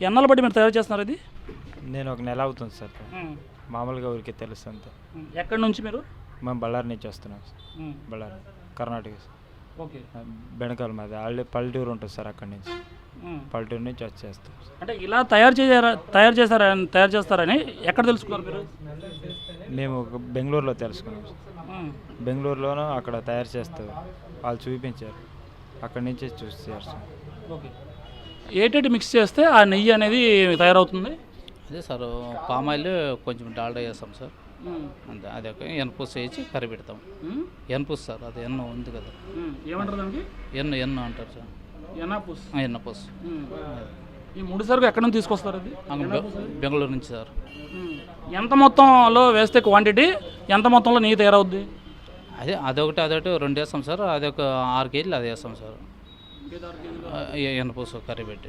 ఎన్నాళ్ళ బట్టి మీరు తయారు చేస్తున్నారు ఇది? నేను ఒక నెల అవుతుంది సార్. మామూలుగా ఊరికి తెలుసు అంతే. ఎక్కడి నుంచి మీరు? మేము బళ్ళారి నుంచి వస్తున్నాం sir. Bellary Karnataka sir. Okay. బెనకాల మాది ఆల్రెడీ పల్లెటూరు ఉంటుంది సార్ అక్కడి నుంచి. పల్లెటూరు నుంచి వచ్చేస్తాం. అంటే ఇలా తయారు చేయారా తయారు చేస్తారని తయారు చేస్తారని ఎక్కడ తెలుసుకున్నారు మీరు? మేము బెంగళూరులో తెలుసుకున్నాం సార్. బెంగళూరులోనూ అక్కడ తయారు చేస్తారు వాళ్ళు చూపించారు. అక్కడి నుంచి చూసారు సార్. ఓకే. ఏటేటి మిక్స్ చేస్తే ఆ నెయ్యి అనేది తయారవుతుంది? అదే సార్ పామ్ ఆయిల్ కొంచెం డాల్డా వేస్తాం సార్. అంతే అదే ఒక ఎన్పూస వేసి కర్రీ పెడతాం. ఎన్పూస సార్ అది ఎన్న ఉంది కదా. ఏమంటారు దానికి? ఎన్న ఎన్న అంటారు సార్. ఎనాపుస్ ఆ, ఎన్న పూస. ఈ ముడి సరుకు ఎక్కడ నుంచి తీసుకొస్తారు అది? బెంగళూరు నుంచి సార్. ఎంత మొత్తంలో వేస్తే క్వాంటిటీ ఎంత మొత్తంలో నెయ్యి తయారవుద్ది? అదే అదొకటి అదొకటి రెండు వేస్తాం సార్. అదొక ఆరు కేజీలు అది వేస్తాం సార్. ఆ, ఎ- ఎన్న పూస కర్రీ పెట్టి.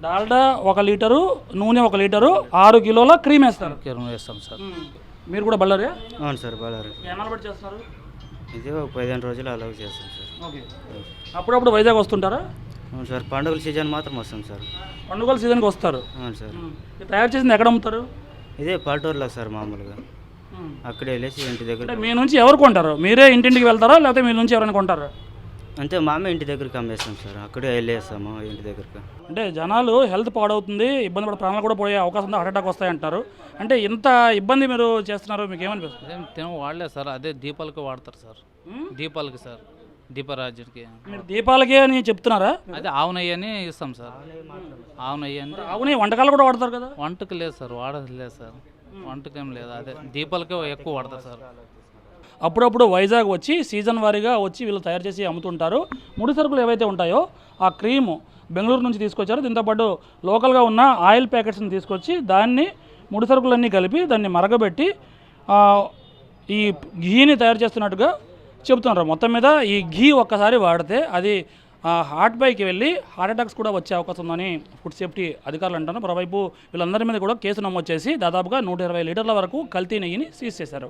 డాల్డా ఒక లీటరు నూనె ఒక లీటరు ఆరు కిలోల క్రీమ్ వేస్తారు. కిరణం వేస్తాం సార్. మీరు కూడా బళ్ళారే? అవును సార్ బళ్ళారి. ఎన్నాళ్ళు చేస్తున్నారు? ఇది ఒక పదిహేను రోజులు అలాగ చేస్తాం సార్. ఓకే. అప్పుడప్పుడు వైజాగ్ వస్తుంటారా? అవును సార్ పండుగల సీజన్ మాత్రం వస్తాం సార్. పండుగల సీజన్కి వస్తారు. అవును సార్. తయారు చేసింది ఎక్కడ అమ్ముతారు? ఇదే పల్లెటూరులో సార్ మామూలుగా. అక్కడే వెళ్ళేసి ఇంటి దగ్గర మీ నుంచి ఎవరు కొంటారు? మీరే ఇంటింటికి వెళ్తారా? లేకపోతే మీ నుంచి ఎవరైనా కొంటారా? అంతే మామే ఇంటి దగ్గరికి అమ్మేస్తాం సార్. అక్కడే వెళ్ళేస్తాము ఇంటి దగ్గరికి. అంటే జనాలు హెల్త్ పాడవుతుంది ఇబ్బంది పడే ప్రాణాలు కూడా పోయే అవకాశం ఉంది హార్ట్ అటాక్ వస్తాయి అంటారు అంటే ఇంత ఇబ్బంది మీరు చేస్తున్నారు మీకు ఏమనిపిస్తుంది? తిన వాడలేదు సార్ అదే దీపాలకి వాడతారు సార్. దీపాలకి సార్ దీపరాజుకి మీరు దీపాలకే అని చెప్తున్నారా? అదే ఆవు నెయ్యి అని ఇస్తాం సార్. ఆవు నెయ్యి అంటే అవునే వంటకాలు కూడా వాడతారు కదా? వంటకు లేదు సార్ వాడదు లేదు సార్ వంటకు లేదు అదే దీపాలకే ఎక్కువ వాడతారు సార్. అప్పుడప్పుడు వైజాగ్ వచ్చి సీజన్ వారీగా వచ్చి వీళ్ళు తయారు చేసి అమ్ముతుంటారు. ముడి సరుకులు ఏవైతే ఉంటాయో ఆ క్రీము బెంగళూరు నుంచి తీసుకొచ్చారు. దీంతోపాటు లోకల్గా ఉన్న ఆయిల్ ప్యాకెట్స్ని తీసుకొచ్చి దాన్ని ముడి సరుకులన్నీ కలిపి దాన్ని మరగబెట్టి ఈ ఘీని తయారు చేస్తున్నట్టుగా చెబుతున్నారు. మొత్తం మీద ఈ ఘీ ఒక్కసారి వాడితే అది హార్ట్ పైకి వెళ్ళి హార్ట్ అటాక్స్ కూడా వచ్చే అవకాశం ఉందని ఫుడ్ సేఫ్టీ అధికారులు అంటారు మరోవైపు వీళ్ళందరి మీద కూడా కేసు నమోదు చేసి దాదాపుగా నూట ఇరవై లీటర్ల వరకు కల్తీ నెయ్యిని సీజ్ చేశారు.